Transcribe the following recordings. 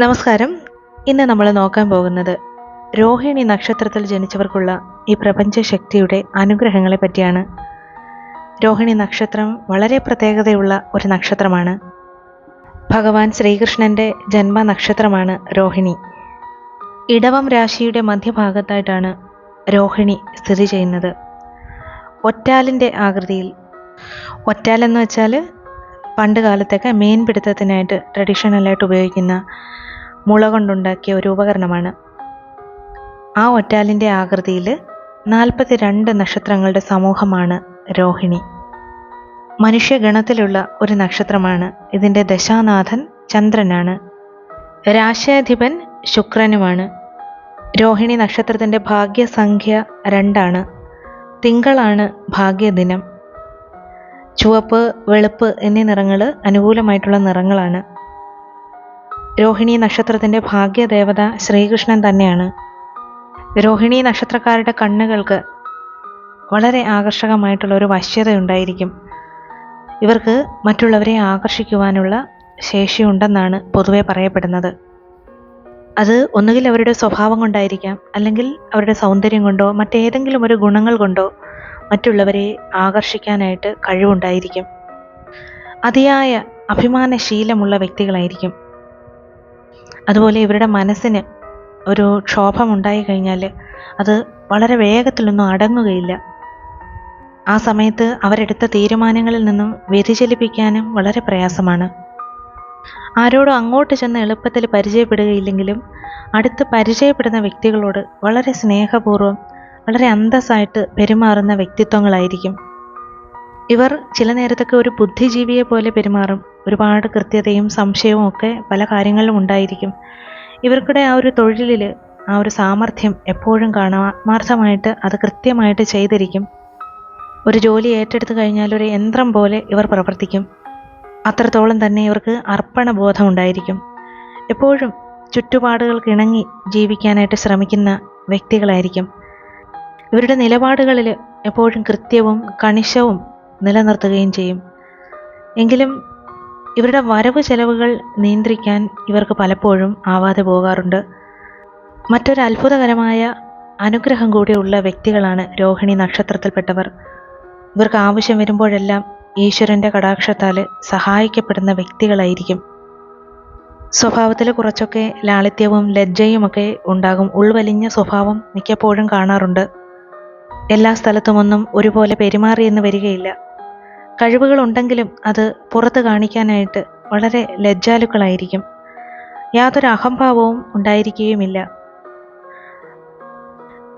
നമസ്കാരം. ഇന്ന് നമ്മൾ നോക്കാൻ പോകുന്നത് രോഹിണി നക്ഷത്രത്തിൽ ജനിച്ചവർക്കുള്ള ഈ പ്രപഞ്ച ശക്തിയുടെ അനുഗ്രഹങ്ങളെ പറ്റിയാണ്. രോഹിണി നക്ഷത്രം വളരെ പ്രത്യേകതയുള്ള ഒരു നക്ഷത്രമാണ്. ഭഗവാൻ ശ്രീകൃഷ്ണന്റെ ജന്മ നക്ഷത്രമാണ് രോഹിണി. ഇടവം രാശിയുടെ മധ്യഭാഗത്തായിട്ടാണ് രോഹിണി സ്ഥിതി ചെയ്യുന്നത്. ഒറ്റാലിന്റെ ആകൃതിയിൽ. ഒറ്റാലെന്ന് വെച്ചാൽ പണ്ട് കാലത്തൊക്കെ മീൻ പിടുത്തത്തിനായിട്ട് ട്രഡീഷണലായിട്ട് ഉപയോഗിക്കുന്ന മുള കൊണ്ടുണ്ടാക്കിയ ഒരു ഉപകരണമാണ്. ആ ഒറ്റാലിന്റെ ആകൃതിയിൽ നാൽപ്പത്തി രണ്ട് നക്ഷത്രങ്ങളുടെ സമൂഹമാണ് രോഹിണി. മനുഷ്യഗണത്തിലുള്ള ഒരു നക്ഷത്രമാണ്. ഇതിന്റെ ദശാനാഥൻ ചന്ദ്രനാണ്. രാശാധിപൻ ശുക്രനുമാണ്. രോഹിണി നക്ഷത്രത്തിന്റെ ഭാഗ്യസംഖ്യ രണ്ടാണ്. തിങ്കളാണ് ഭാഗ്യദിനം. ചുവപ്പ് വെളുപ്പ് എന്നീ നിറങ്ങൾ അനുകൂലമായിട്ടുള്ള നിറങ്ങളാണ്. രോഹിണി നക്ഷത്രത്തിന്റെ ഭാഗ്യദേവത ശ്രീകൃഷ്ണൻ തന്നെയാണ്. രോഹിണി നക്ഷത്രക്കാരുടെ കണ്ണുകൾക്ക് വളരെ ആകർഷകമായിട്ടുള്ള ഒരു വശ്യതയുണ്ടായിരിക്കും. ഇവർക്ക് മറ്റുള്ളവരെ ആകർഷിക്കുവാനുള്ള ശേഷിയുണ്ടെന്നാണ് പൊതുവെ പറയപ്പെടുന്നത്. അത് ഒന്നുകിൽ അവരുടെ സ്വഭാവം കൊണ്ടായിരിക്കാം അല്ലെങ്കിൽ അവരുടെ സൗന്ദര്യം കൊണ്ടോ മറ്റേതെങ്കിലും ഒരു ഗുണങ്ങൾ കൊണ്ടോ മറ്റുള്ളവരെ ആകർഷിക്കാനായിട്ട് കഴിവുണ്ടായിരിക്കും. അതിയായ അഭിമാനശീലമുള്ള വ്യക്തികളായിരിക്കും. അതുപോലെ ഇവരുടെ മനസ്സിന് ഒരു ക്ഷോഭമുണ്ടായി കഴിഞ്ഞാൽ അത് വളരെ വേഗത്തിലൊന്നും അടങ്ങുകയില്ല. ആ സമയത്ത് അവരെടുത്ത തീരുമാനങ്ങളിൽ നിന്നും വ്യതിചലിപ്പിക്കാനും വളരെ പ്രയാസമാണ്. ആരോടും അങ്ങോട്ട് ചെന്ന് എളുപ്പത്തിൽ പരിചയപ്പെടുകയില്ലെങ്കിലും അടുത്ത് പരിചയപ്പെടുന്ന വ്യക്തികളോട് വളരെ സ്നേഹപൂർവം വളരെ അന്തസ്സായിട്ട് പെരുമാറുന്ന വ്യക്തിത്വങ്ങളായിരിക്കും. ഇവർ ചില നേരത്തൊക്കെ ഒരു ബുദ്ധിജീവിയെ പോലെ പെരുമാറും. ഒരുപാട് കൃത്യതയും സംശയവും ഒക്കെ പല കാര്യങ്ങളിലും ഉണ്ടായിരിക്കും. ഇവർക്കിടെ ആ ഒരു തൊഴിലിൽ ആ ഒരു സാമർഥ്യം എപ്പോഴും കാണാം ആത്മാർത്ഥമായിട്ട് അത് കൃത്യമായിട്ട് ചെയ്തിരിക്കും. ഒരു ജോലി ഏറ്റെടുത്തു കഴിഞ്ഞാൽ ഒരു യന്ത്രം പോലെ ഇവർ പ്രവർത്തിക്കും. അത്രത്തോളം തന്നെ ഇവർക്ക് അർപ്പണബോധം ഉണ്ടായിരിക്കും. എപ്പോഴും ചുറ്റുപാടുകൾക്ക് ഇണങ്ങി ജീവിക്കാനായിട്ട് ശ്രമിക്കുന്ന വ്യക്തികളായിരിക്കും. ഇവരുടെ നിലപാടുകളിൽ എപ്പോഴും കൃത്യവും കണിശവും നിലനിർത്തുകയും ചെയ്യും. എങ്കിലും ഇവരുടെ വരവ് ചെലവുകൾ നിയന്ത്രിക്കാൻ ഇവർക്ക് പലപ്പോഴും ആവാതെ പോകാറുണ്ട്. മറ്റൊരു അത്ഭുതകരമായ അനുഗ്രഹം കൂടിയുള്ള വ്യക്തികളാണ് രോഹിണി നക്ഷത്രത്തിൽപ്പെട്ടവർ. ഇവർക്ക് ആവശ്യം വരുമ്പോഴെല്ലാം ഈശ്വരന്റെ കടാക്ഷത്താൽ സഹായിക്കപ്പെടുന്ന വ്യക്തികളായിരിക്കും. സ്വഭാവത്തിൽ കുറച്ചൊക്കെ ലാളിത്യവും ലജ്ജയുമൊക്കെ ഉണ്ടാകും. ഉൾവലിഞ്ഞ സ്വഭാവം മിക്കപ്പോഴും കാണാറുണ്ട്. എല്ലാ സ്ഥലത്തുമൊന്നും ഒരുപോലെ പെരുമാറിയെന്ന് വരികയില്ല. കഴിവുകളുണ്ടെങ്കിലും അത് പുറത്ത് കാണിക്കാനായിട്ട് വളരെ ലജ്ജാലുക്കളായിരിക്കും. യാതൊരു അഹംഭാവവും ഉണ്ടായിരിക്കുകയുമില്ല.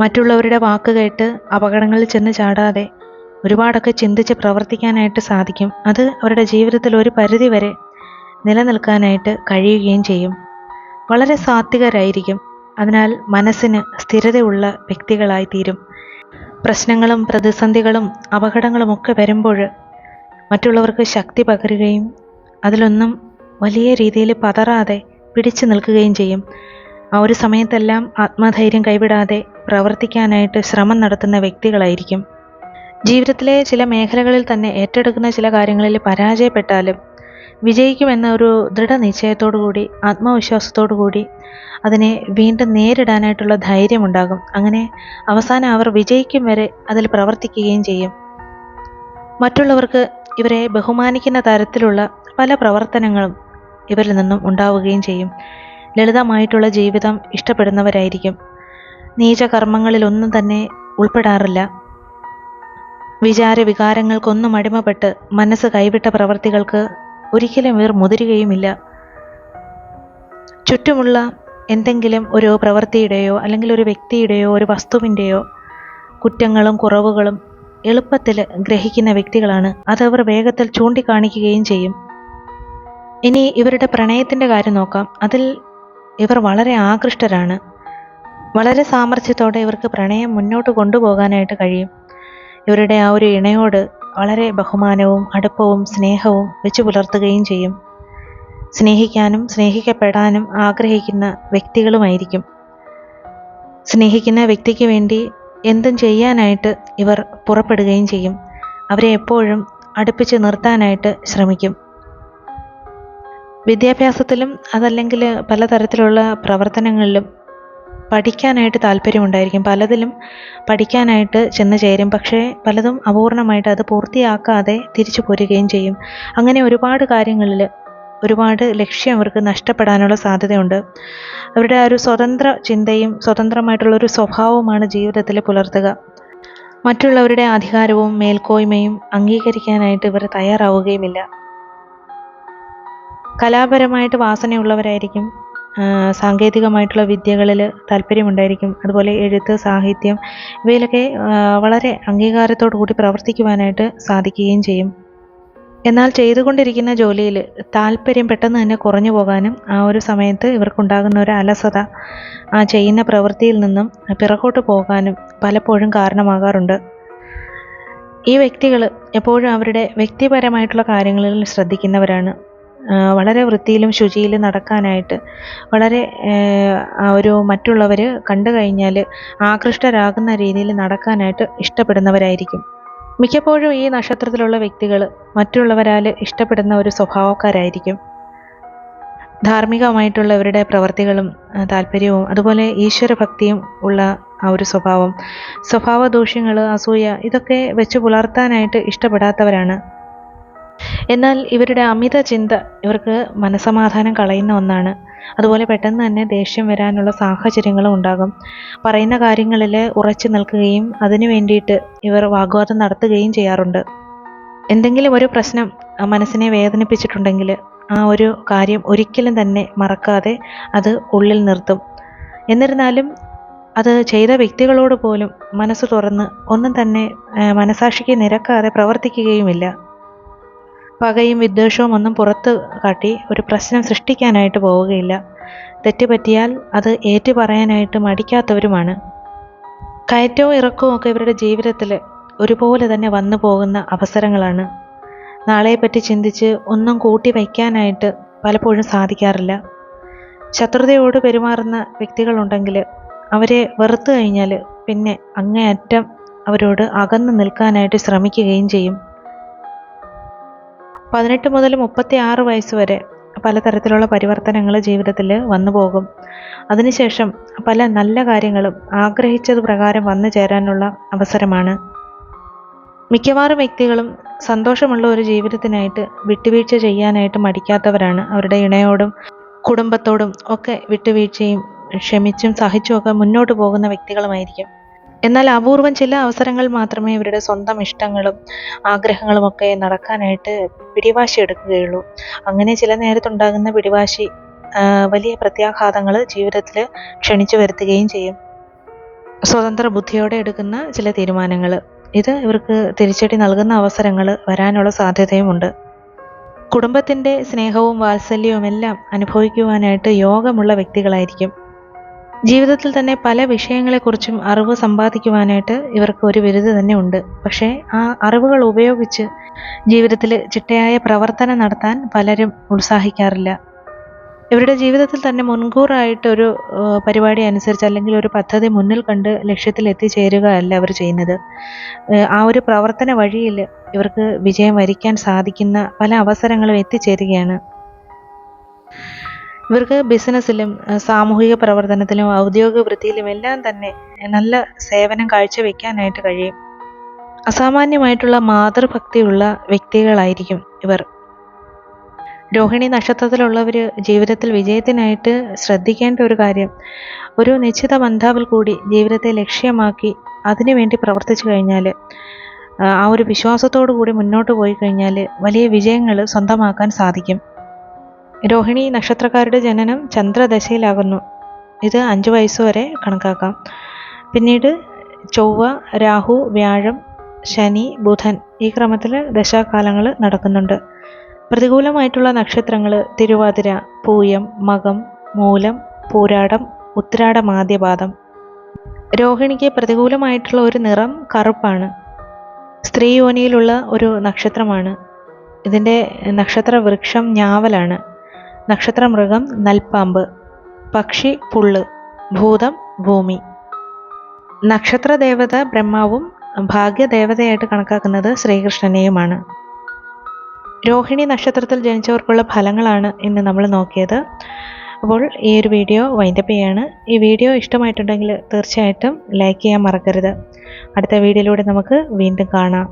മറ്റുള്ളവരുടെ വാക്ക് കേട്ട് അപകടങ്ങളിൽ ചെന്ന് ചാടാതെ ഒരുപാടൊക്കെ ചിന്തിച്ച് പ്രവർത്തിക്കാനായിട്ട് സാധിക്കും. അത് അവരുടെ ജീവിതത്തിൽ ഒരു പരിധി വരെ നിലനിൽക്കാനായിട്ട് കഴിയുകയും ചെയ്യും. വളരെ സാത്വികരായിരിക്കും. അതിനാൽ മനസ്സിന് സ്ഥിരതയുള്ള വ്യക്തികളായി തീരും പ്രശ്നങ്ങളും പ്രതിസന്ധികളും അപകടങ്ങളുമൊക്കെ വരുമ്പോൾ മറ്റുള്ളവർക്ക് ശക്തി പകരുകയും അതിലൊന്നും വലിയ രീതിയിൽ പതറാതെ പിടിച്ചു നിൽക്കുകയും ചെയ്യും. ആ ഒരു സമയത്തെല്ലാം ആത്മധൈര്യം കൈവിടാതെ പ്രവർത്തിക്കാനായിട്ട് ശ്രമം നടത്തുന്ന വ്യക്തികളായിരിക്കും. ജീവിതത്തിലെ ചില മേഖലകളിൽ തന്നെ ഏറ്റെടുക്കുന്ന ചില കാര്യങ്ങളിൽ പരാജയപ്പെട്ടാലും വിജയിക്കുമെന്ന ഒരു ദൃഢനിശ്ചയത്തോടു കൂടി ആത്മവിശ്വാസത്തോടു കൂടി അതിനെ വീണ്ടും നേരിടാനായിട്ടുള്ള ധൈര്യമുണ്ടാകും. അങ്ങനെ അവസാനം അവർ വിജയിക്കും വരെ അതിൽ പ്രവർത്തിക്കുകയും ചെയ്യും. മറ്റുള്ളവർക്ക് ഇവരെ ബഹുമാനിക്കുന്ന തരത്തിലുള്ള പല പ്രവർത്തനങ്ങളും ഇവരിൽ നിന്നും ഉണ്ടാവുകയും ചെയ്യും. ലളിതമായിട്ടുള്ള ജീവിതം ഇഷ്ടപ്പെടുന്നവരായിരിക്കും. നീചകർമ്മങ്ങളിലൊന്നും തന്നെ ഉൾപ്പെടാറില്ല. വിചാര വികാരങ്ങൾക്കൊന്നും അടിമപ്പെട്ട് മനസ്സ് കൈവിട്ട പ്രവർത്തികൾക്ക് ഒരിക്കലും ഇവർ മുതിരുകയുമില്ല. ചുറ്റുമുള്ള എന്തെങ്കിലും ഒരു പ്രവൃത്തിയുടെയോ അല്ലെങ്കിൽ ഒരു വ്യക്തിയുടെയോ ഒരു വസ്തുവിന്റെയോ കുറ്റങ്ങളും കുറവുകളും എളുപ്പത്തിൽ ഗ്രഹിക്കുന്ന വ്യക്തികളാണ്. അത് അവർ വേഗത്തിൽ ചൂണ്ടിക്കാണിക്കുകയും ചെയ്യും. ഇനി ഇവരുടെ പ്രണയത്തിന്റെ കാര്യം നോക്കാം. അതിൽ ഇവർ വളരെ ആകൃഷ്ടരാണ്. വളരെ സാമർഥ്യത്തോടെ ഇവർക്ക് പ്രണയം മുന്നോട്ട് കൊണ്ടുപോകാനായിട്ട് കഴിയും. ഇവരുടെ ആ ഒരു ഇണയോട് വളരെ ബഹുമാനവും അടുപ്പവും സ്നേഹവും വെച്ചു പുലർത്തുകയും ചെയ്യും. സ്നേഹിക്കാനും സ്നേഹിക്കപ്പെടാനും ആഗ്രഹിക്കുന്ന വ്യക്തികളുമായിരിക്കും. സ്നേഹിക്കുന്ന വ്യക്തിക്ക് വേണ്ടി എന്തും ചെയ്യാനായിട്ട് ഇവർ പുറപ്പെടുകയും ചെയ്യും. അവരെ എപ്പോഴും അടുപ്പിച്ച് നിർത്താനായിട്ട് ശ്രമിക്കും. വിദ്യാഭ്യാസത്തിലും അതല്ലെങ്കിൽ പലതരത്തിലുള്ള പ്രവർത്തനങ്ങളിലും പഠിക്കാനായിട്ട് താല്പര്യമുണ്ടായിരിക്കും. പലതിലും പഠിക്കാനായിട്ട് ചെന്ന് ചേരും. പക്ഷേ പലതും അപൂർണമായിട്ട് അത് പൂർത്തിയാക്കാതെ തിരിച്ചു പോരുകയും ചെയ്യും. അങ്ങനെ ഒരുപാട് കാര്യങ്ങളിൽ ഒരുപാട് ലക്ഷ്യം അവർക്ക് നഷ്ടപ്പെടാനുള്ള സാധ്യതയുണ്ട്. അവരുടെ ആ ഒരു സ്വതന്ത്ര ചിന്തയും സ്വതന്ത്രമായിട്ടുള്ള ഒരു സ്വഭാവവുമാണ് ജീവിതത്തിൽ പുലർത്തുക. മറ്റുള്ളവരുടെ അധികാരവും മേൽക്കോയ്മയും അംഗീകരിക്കാനായിട്ട് ഇവർ തയ്യാറാവുകയുമില്ല. കലാപരമായിട്ട് വാസനയുള്ളവരായിരിക്കും സാങ്കേതികമായിട്ടുള്ള വിദ്യകളിൽ താല്പര്യമുണ്ടായിരിക്കും. അതുപോലെ എഴുത്ത് സാഹിത്യം ഇവയിലൊക്കെ വളരെ അംഗീകാരത്തോടു കൂടി പ്രവർത്തിക്കുവാനായിട്ട് സാധിക്കുകയും ചെയ്യും. എന്നാൽ ചെയ്തുകൊണ്ടിരിക്കുന്ന ജോലിയിൽ താല്പര്യം പെട്ടെന്ന് തന്നെ കുറഞ്ഞു പോകാനും ആ ഒരു സമയത്ത് ഇവർക്കുണ്ടാകുന്ന ഒരു അലസത ആ ചെയ്യുന്ന പ്രവൃത്തിയിൽ നിന്നും പിറകോട്ട് പോകാനും പലപ്പോഴും കാരണമാകാറുണ്ട്. ഈ വ്യക്തികൾ എപ്പോഴും അവരുടെ വ്യക്തിപരമായിട്ടുള്ള കാര്യങ്ങളിൽ ശ്രദ്ധിക്കുന്നവരാണ്. വളരെ വൃത്തിയിലും ശുചിയിലും നടക്കാനായിട്ട് വളരെ ഒരു മറ്റുള്ളവർ കണ്ടു കഴിഞ്ഞാൽ ആകൃഷ്ടരാകുന്ന രീതിയിൽ നടക്കാനായിട്ട് ഇഷ്ടപ്പെടുന്നവരായിരിക്കും. മിക്കപ്പോഴും ഈ നക്ഷത്രത്തിലുള്ള വ്യക്തികൾ മറ്റുള്ളവരാൽ ഇഷ്ടപ്പെടുന്ന ഒരു സ്വഭാവക്കാരായിരിക്കും. ധാർമ്മികമായിട്ടുള്ളവരുടെ പ്രവർത്തികളും താല്പര്യവും അതുപോലെ ഈശ്വരഭക്തിയും ഉള്ള ആ ഒരു സ്വഭാവം. സ്വഭാവ ദൂഷ്യങ്ങൾ അസൂയ ഇതൊക്കെ വെച്ച് പുലർത്താനായിട്ട് ഇഷ്ടപ്പെടാത്തവരാണ് എന്നാൽ ഇവരുടെ അമിത ചിന്ത ഇവർക്ക് മനസമാധാനം കളയുന്ന ഒന്നാണ്. അതുപോലെ പെട്ടെന്ന് തന്നെ ദേഷ്യം വരാനുള്ള സാഹചര്യങ്ങളും ഉണ്ടാകും. പറയുന്ന കാര്യങ്ങളിൽ ഉറച്ചു നിൽക്കുകയും അതിനു വേണ്ടിയിട്ട് ഇവർ വാഗ്വാദം നടത്തുകയും ചെയ്യാറുണ്ട്. എന്തെങ്കിലും ഒരു പ്രശ്നം മനസ്സിനെ വേദനിപ്പിച്ചിട്ടുണ്ടെങ്കിൽ ആ ഒരു കാര്യം ഒരിക്കലും തന്നെ മറക്കാതെ അത് ഉള്ളിൽ നിർത്തും. എന്നിരുന്നാലും അത് ചെയ്ത വ്യക്തികളോട് പോലും മനസ്സ് തുറന്ന് ഒന്നും തന്നെ മനസാക്ഷിക്ക് നിരക്കാതെ പ്രവർത്തിക്കുകയുമില്ല. പകയും വിദ്വേഷവും ഒന്നും പുറത്ത് കാട്ടി ഒരു പ്രശ്നം സൃഷ്ടിക്കാനായിട്ട് പോവുകയില്ല. തെറ്റ് പറ്റിയാൽ അത് ഏറ്റു പറയാനായിട്ട് മടിക്കാത്തവരുമാണ്. കയറ്റവും ഇറക്കവും ഒക്കെ ഇവരുടെ ജീവിതത്തിൽ ഒരുപോലെ തന്നെ വന്നു പോകുന്ന അവസരങ്ങളാണ്. നാളെപ്പറ്റി ചിന്തിച്ച് ഒന്നും കൂട്ടി വയ്ക്കാനായിട്ട് പലപ്പോഴും സാധിക്കാറില്ല. ശത്രുതയോട് പെരുമാറുന്ന വ്യക്തികളുണ്ടെങ്കിൽ അവരെ വെറുത്തു കഴിഞ്ഞാൽ പിന്നെ അങ്ങേയറ്റം അവരോട് അകന്നു നിൽക്കാനായിട്ട് ശ്രമിക്കുകയും ചെയ്യും. പതിനെട്ട് മുതൽ മുപ്പത്തി ആറ് വയസ്സ് വരെ പലതരത്തിലുള്ള പരിവർത്തനങ്ങൾ ജീവിതത്തിൽ വന്നു പോകും. അതിനുശേഷം പല നല്ല കാര്യങ്ങളും ആഗ്രഹിച്ചത് പ്രകാരം വന്നു ചേരാനുള്ള അവസരമാണ്. മിക്കവാറും വ്യക്തികളും സന്തോഷമുള്ള ഒരു ജീവിതത്തിനായിട്ട് വിട്ടുവീഴ്ച ചെയ്യാനായിട്ട് മടിക്കാത്തവരാണ് അവരുടെ ഇണയോടും കുടുംബത്തോടും ഒക്കെ വിട്ടുവീഴ്ചയും ക്ഷമിച്ചും സഹിച്ചും ഒക്കെ മുന്നോട്ട് പോകുന്ന വ്യക്തികളുമായിരിക്കും. എന്നാൽ അപൂർവം ചില അവസരങ്ങൾ മാത്രമേ ഇവരുടെ സ്വന്തം ഇഷ്ടങ്ങളും ആഗ്രഹങ്ങളും ഒക്കെ നടക്കാനായിട്ട് പിടിവാശി എടുക്കുകയുള്ളൂ. അങ്ങനെ ചില നേരത്തുണ്ടാകുന്ന പിടിവാശി വലിയ പ്രത്യാഘാതങ്ങൾ ജീവിതത്തിൽ ക്ഷണിച്ചു വരുത്തുകയും ചെയ്യും. സ്വതന്ത്ര ബുദ്ധിയോടെ എടുക്കുന്ന ചില തീരുമാനങ്ങൾ. ഇത് ഇവർക്ക് തിരിച്ചടി നൽകുന്ന അവസരങ്ങൾ വരാനുള്ള സാധ്യതയുമുണ്ട്. കുടുംബത്തിന്റെ സ്നേഹവും വാത്സല്യവും എല്ലാം അനുഭവിക്കുവാനായിട്ട് യോഗമുള്ള വ്യക്തികളായിരിക്കും. ജീവിതത്തിൽ തന്നെ പല വിഷയങ്ങളെക്കുറിച്ചും അറിവ് സമ്പാദിക്കുവാനായിട്ട് ഇവർക്ക് ഒരു ബിരുദ തന്നെ ഉണ്ട്. പക്ഷേ ആ അറിവുകൾ ഉപയോഗിച്ച് ജീവിതത്തിൽ ചിട്ടയായ പ്രവർത്തനം നടത്താൻ പലരും ഉത്സാഹിക്കാറില്ല. ഇവരുടെ ജീവിതത്തിൽ തന്നെ മുൻകൂറായിട്ട് ഒരു പരിപാടി അനുസരിച്ച് അല്ലെങ്കിൽ ഒരു പദ്ധതി മുന്നിൽ കണ്ട് ലക്ഷ്യത്തിൽ എത്തിച്ചേരുക അല്ല അവർ ചെയ്യുന്നത് ആ ഒരു പ്രവർത്തന വഴിയിൽ ഇവർക്ക് വിജയം വരിക്കാൻ സാധിക്കുന്ന പല അവസരങ്ങളും എത്തിച്ചേരുകയാണ്. ഇവർക്ക് ബിസിനസ്സിലും സാമൂഹിക പ്രവർത്തനത്തിലും ഔദ്യോഗിക വൃത്തിയിലും എല്ലാം തന്നെ നല്ല സേവനം കാഴ്ചവെക്കാനായിട്ട് കഴിയും. അസാമാന്യമായിട്ടുള്ള മാതൃഭക്തിയുള്ള വ്യക്തികളായിരിക്കും ഇവർ. രോഹിണി നക്ഷത്രത്തിലുള്ളവർ ജീവിതത്തിൽ വിജയത്തിനായിട്ട് ശ്രദ്ധിക്കേണ്ട ഒരു കാര്യം ഒരു നിശ്ചിത ബന്ധാവിൽ കൂടി ജീവിതത്തെ ലക്ഷ്യമാക്കി അതിനുവേണ്ടി പ്രവർത്തിച്ചു കഴിഞ്ഞാൽ ആ ഒരു വിശ്വാസത്തോടു കൂടി മുന്നോട്ട് പോയി കഴിഞ്ഞാൽ വലിയ വിജയങ്ങൾ സ്വന്തമാക്കാൻ സാധിക്കും. രോഹിണി നക്ഷത്രക്കാരുടെ ജനനം ചന്ദ്രദശയിലാകുന്നു. ഇത് അഞ്ച് വയസ്സ് വരെ കണക്കാക്കാം. പിന്നീട് ചൊവ്വ രാഹു വ്യാഴം ശനി ബുധൻ ഈ ക്രമത്തിൽ ദശാകാലങ്ങൾ നടക്കുന്നുണ്ട്. പ്രതികൂലമായിട്ടുള്ള നക്ഷത്രങ്ങൾ തിരുവാതിര പൂയം മകം മൂലം പൂരാടം ഉത്രാടം ആദ്യപാദം. രോഹിണിക്ക് പ്രതികൂലമായിട്ടുള്ള ഒരു നിറം കറുപ്പാണ്. സ്ത്രീ യോനിയിലുള്ള ഒരു നക്ഷത്രമാണ്. ഇതിന്റെ നക്ഷത്ര വൃക്ഷം ഞാവലാണ്. നക്ഷത്ര മൃഗം നൽപ്പാമ്പ് പക്ഷി പുള്ള് ഭൂതം ഭൂമി. നക്ഷത്ര ദേവത ബ്രഹ്മാവും ഭാഗ്യദേവതയായിട്ട് കണക്കാക്കുന്നത് ശ്രീകൃഷ്ണനെയുമാണ്. രോഹിണി നക്ഷത്രത്തിൽ ജനിച്ചവർക്കുള്ള ഫലങ്ങളാണ് ഇന്ന് നമ്മൾ നോക്കിയത്. അപ്പോൾ ഈ ഒരു വീഡിയോ വൈൻഡപ്പ് ഈ വീഡിയോ ഇഷ്ടമായിട്ടുണ്ടെങ്കിൽ തീർച്ചയായിട്ടും ലൈക്ക് ചെയ്യാൻ മറക്കരുത്. അടുത്ത വീഡിയോയിലൂടെ നമുക്ക് വീണ്ടും കാണാം.